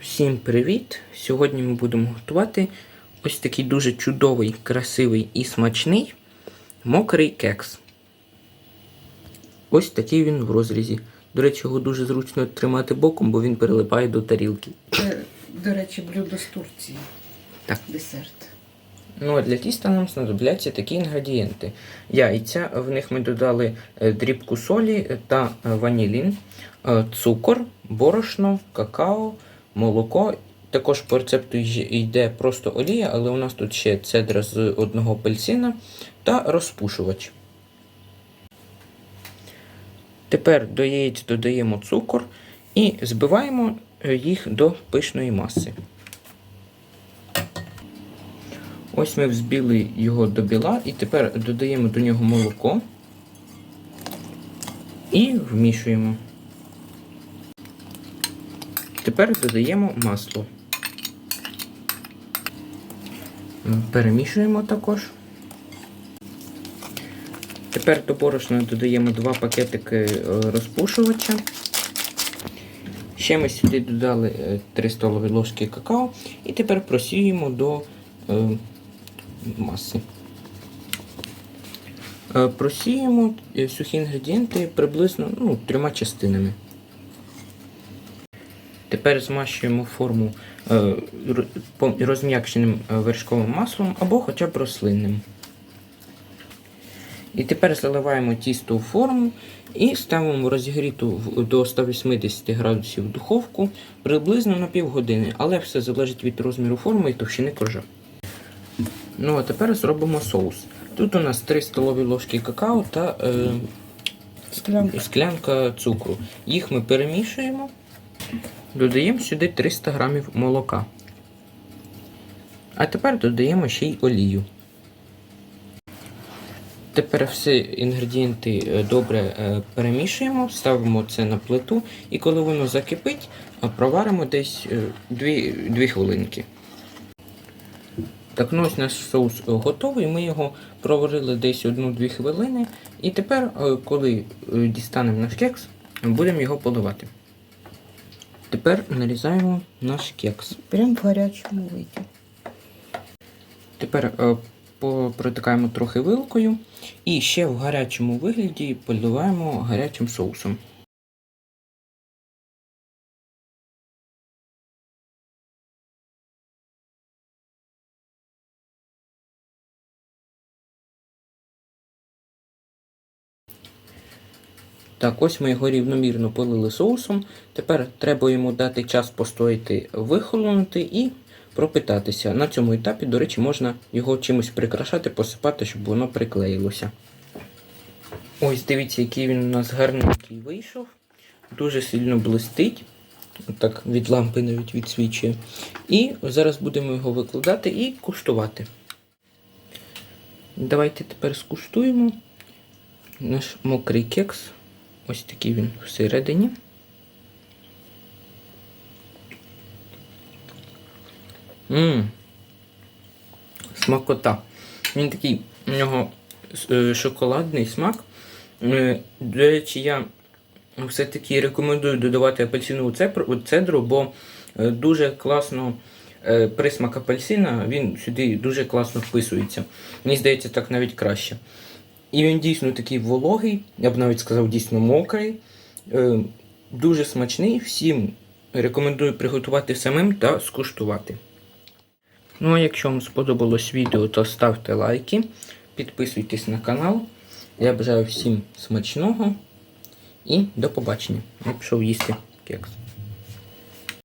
Всім привіт! Сьогодні ми будемо готувати ось такий дуже чудовий, красивий і смачний мокрий кекс. Ось такий він в розрізі. До речі, його дуже зручно тримати боком, бо він прилипає до тарілки. Це, до речі, блюдо з Турції. Так. Десерт. Ну а для тіста нам знадобляться такі інгредієнти. Яйця, в них ми додали е, дрібку солі та е, ванілін, е, цукор, борошно, какао, молоко. Також по рецепту йде просто олія, але у нас тут ще цедра з одного апельсина та розпушувач. Тепер до яєць додаємо цукор і збиваємо е, їх до пишної маси. Ось ми взбіли його до біла і тепер додаємо до нього молоко і вмішуємо. Тепер додаємо масло. Перемішуємо також. Тепер до борошна додаємо 2 пакетики е, розпушувача. Ще ми сюди додали е, 3 столові ложки какао і тепер просіємо до е, маси. Е, Просіємо е, сухі інгредієнти приблизно ну, трьома частинами. Тепер змащуємо форму е, р- по- розм'якшеним е, вершковим маслом або хоча б рослинним. І тепер заливаємо тісто у форму і ставимо розігріту до 180 градусів духовку приблизно на півгодини, але все залежить від розміру форми і товщини коржа. Ну а тепер зробимо соус. Тут у нас 3 столові ложки какао та е, Склянка. склянка цукру. Їх ми перемішуємо, додаємо сюди 300 грамів молока. А тепер додаємо ще й олію. Тепер всі інгредієнти е, добре е, перемішуємо, ставимо це на плиту і коли воно закипить, е, проваримо десь 2, хвилинки. Так, ну ось наш соус готовий. Ми його проварили десь 1-2 хвилини. І тепер, коли дістанемо наш кекс, будемо його поливати. Тепер нарізаємо наш кекс. Прям в гарячому виді. Тепер е, протикаємо трохи вилкою і ще в гарячому вигляді поливаємо гарячим соусом. Так, ось ми його рівномірно полили соусом. Тепер треба йому дати час постояти, вихолонути і пропитатися. На цьому етапі, до речі, можна його чимось прикрашати, посипати, щоб воно приклеїлося. Ось дивіться, який він у нас гарненький вийшов. Дуже сильно блистить. Так, від лампи навіть відсвічує. І зараз будемо його викладати і куштувати. Давайте тепер скуштуємо наш мокрий кекс. Ось такий він всередині. Ммм. Смакота. Він такий, у нього е, шоколадний смак. Е, До речі, я все-таки рекомендую додавати апельсинову цедру, бо е, дуже класно присмак апельсина, він сюди дуже класно вписується. Мені здається, так навіть краще. І він дійсно такий вологий, я б навіть сказав, дійсно мокрий. Е, Дуже смачний. Всім рекомендую приготувати самим та скуштувати. Ну а якщо вам сподобалось відео, то ставте лайки, підписуйтесь на канал. Я бажаю всім смачного і до побачення. Я пішов їсти кекс.